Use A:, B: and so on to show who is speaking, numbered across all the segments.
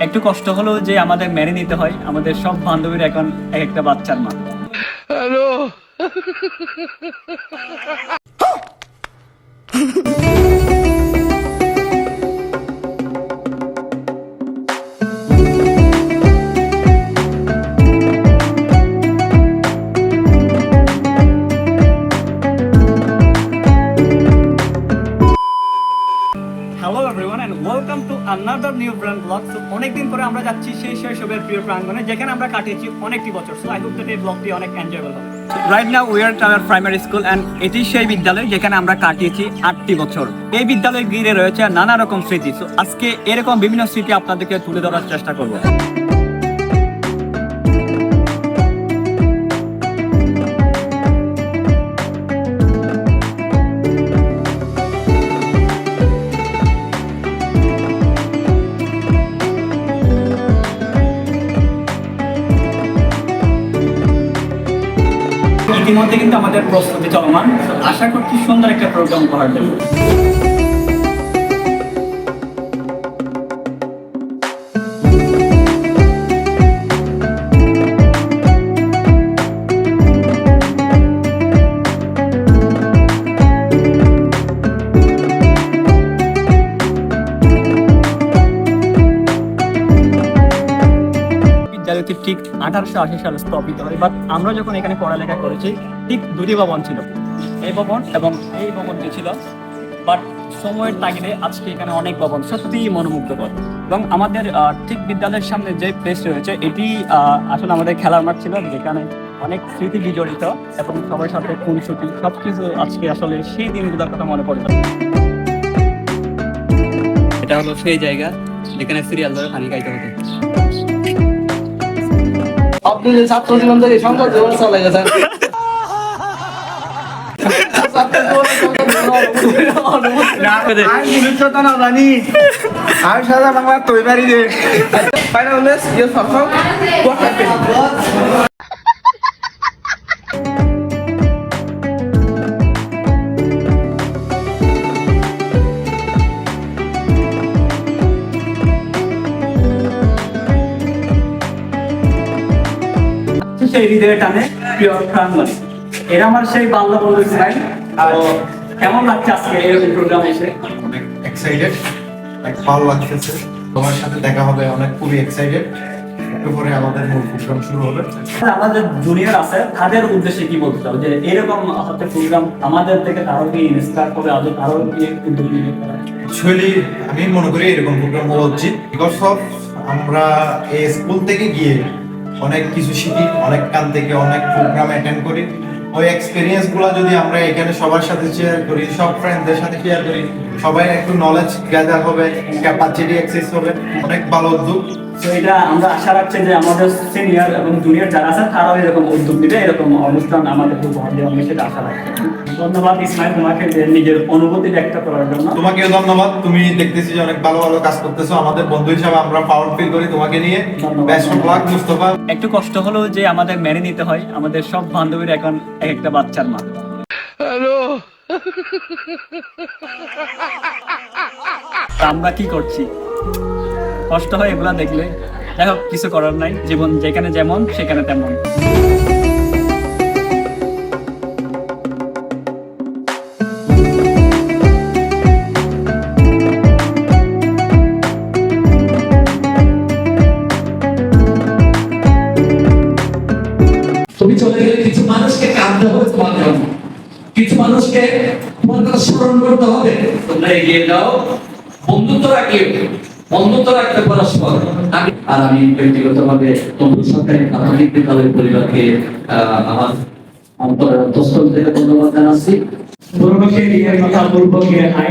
A: একটু কষ্ট হলো যে আমাদের মেনে নিতে হয়। আমাদের সব বান্ধবীর এখন এক একটা বাচ্চার মা। হ্যালো! ব্লগ তো অনেকদিন পরে আমরা যাচ্ছি সেই শৈশবের প্রিয় প্রাঙ্গণে, যেখানে আমরা কাটিয়েছি অনেকটি বছর। সো আই হোপ দ্যাট এই ব্লগটি অনেক এনজয়েবল হবে। Right now we are tower primary school and এটি সেই বিদ্যালয় যেখানে আমরা কাটিয়েছি আটটি বছর। এই বিদ্যালয়ে ঘিরে রয়েছে নানা রকম স্মৃতি। আজকে এরকম বিভিন্ন স্মৃতি আপনাদেরকে তুলে ধরার চেষ্টা করব। ইতিমধ্যে কিন্তু আমাদের প্রস্তুতি চলমান। আশা করছি সুন্দর একটা প্রোগ্রাম করার জন্য ঠিক আঠারোশো আশি সালে স্থাপিত হয়। বাট আমরা যখন এখানে পড়ালেখা করেছি, ঠিক দুটি ভবন ছিল। এই ভবন এবং এই ভবনটি ছিল। বাট সময়ের তাগিদে আজকে এখানে অনেক ভবন সত্যিই মনোমুগ্ধকর। এবং আমাদের ঠিক বিদ্যালয়ের সামনে যে প্লেস রয়েছে, এটি আসলে আমাদের খেলার মাঠ ছিল, যেখানে অনেক স্মৃতি বিজড়িত এবং সবার সাথে খুনসুটি সব কিছু আজকে আসলে সেই দিনগুলোর কথা মনে পড়ে এটা হলো সেই জায়গা যেখানে সিরিয়াল ধরে পানি খাইতে হতো।
B: আপনি যে ছাত্র জীবন থেকে সংসদ জীবন চলে গেছেন।
C: আমি সাধারণ আমার তৈরি দে
B: also.
A: সেই হৃদয়ে টানে প্রিয় এরা আমার সেই বাল্য বন্ধু ইসমাইল। আর কেমন লাগছে আজকে এরকম প্রোগ্রাম এসে?
C: অনেক এক্সাইটেড অনেক ভালো লাগতেছে। তোমার সাথে দেখা হবে অনেক খুবই এক্সাইটেড পরে আমাদের মূল প্রোগ্রাম শুরু হবে।
A: আমাদের জুনিয়র আছে তাদের উদ্দেশ্যে কি বলতে চাও? যে এরকম হচ্ছে প্রোগ্রাম আমাদের থেকে কারও কি ইন্সপায়ার করে আজও কারও কি উদ্যোগ
C: অ্যাকচুয়ালি আমি মনে করি এরকম প্রোগ্রাম হওয়া উচিত। বিকজ অফ আমরা এই স্কুল থেকে গিয়ে অনেক কিছু শিখি, অনেক কান থেকে অনেক প্রোগ্রাম অ্যাটেন্ড করি। ওই এক্সপিরিয়েন্সগুলো যদি আমরা এখানে সবার সাথে শেয়ার করি, সব ফ্রেন্ডদের সাথে শেয়ার করি, সবাই একটু নলেজ গ্যাদার হবে ক্যাপাসিটি অ্যাক্সেস হবে, অনেক ভালো উদ্যোগ।
A: তো এটা আমরা আশা রাখছি যে আমাদের সিনিয়র এবং জুনিয়র যারা আছে তারাও এরকম উদ্যোগ দিবে এরকম অনুষ্ঠান আমাদের উপহার দেওয়া আমি সেটা আশা রাখছি। ধন্যবাদ ইসমাইল তোমাকে নিজের অনুভূতি ব্যক্ত করার জন্য।
C: তোমাকেও ধন্যবাদ। তুমি দেখতেছি যে অনেক ভালো ভালো কাজ করতেছো। আমাদের বন্ধু হিসাবে আমরা প্রাউড ফিল করি তোমাকে নিয়ে। Best of luck Mustafa.
A: একটু কষ্ট হলো যে আমাদের মেনে নিতে হয় আমাদের সব বান্ধবীর এখন এক একটা বাচ্চার মা। তা আমরা কি করছি? কষ্ট হয় এগুলা দেখলে। যাই হোক, কিছু করার নাই। জীবন যেখানে যেমন, সেখানে তেমন।
D: কিছু মানুষকে কিছু মানুষকে তোমার কথা স্মরণ করতে হবে। তোমরা এগিয়ে যাও। বন্ধুত্ব রাখলে বন্ধুত্ব রাখতে পরস্পর। আর আমি ব্যক্তিগতভাবে তমলুক সরকারি প্রাথমিক বিদ্যালয়ের পরিবারকে আমার অন্তরের অন্তঃস্থল থেকে ধন্যবাদ জানাচ্ছি।
A: পূর্বকে কথা পূর্বকে আই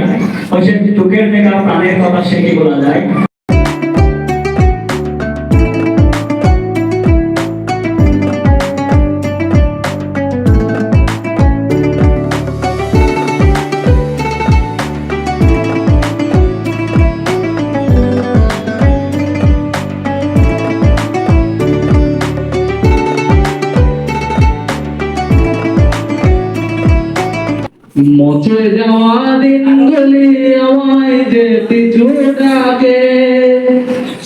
A: হচ্ছে চোখের দেখা প্রাণের কথা সে কি বলা যায়?
D: মচে যাওয়া দিনগুলি আমায় যে পিছু ডাকে,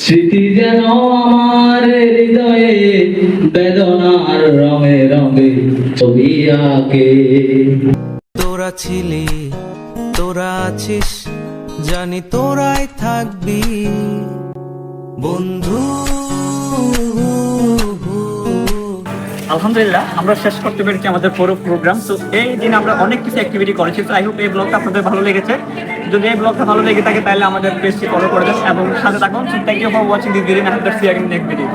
E: স্মৃতি যেন আমার হৃদয়ে বেদনার রঙে রঙে ছবি আঁকে।
F: তোরা ছিলি, তোরা আছিস, জানি তোরাই থাকবি। বন্ধু
A: আলহামদুলিল্লাহ, আমরা শেষ করতে পেরেছি আমাদের পুরো প্রোগ্রাম তো এই দিন আমরা অনেক কিছু অ্যাক্টিভিটি করেছি, তো আই হোপ এই ব্লগটা আপনাদের ভালো লেগেছে। যদি এই ব্লগটা ভালো লেগে থাকে, তাহলে আমাদের পেজটি ফলো করে দেন এবং সাথে থাকুন। Thank you for watching this video next video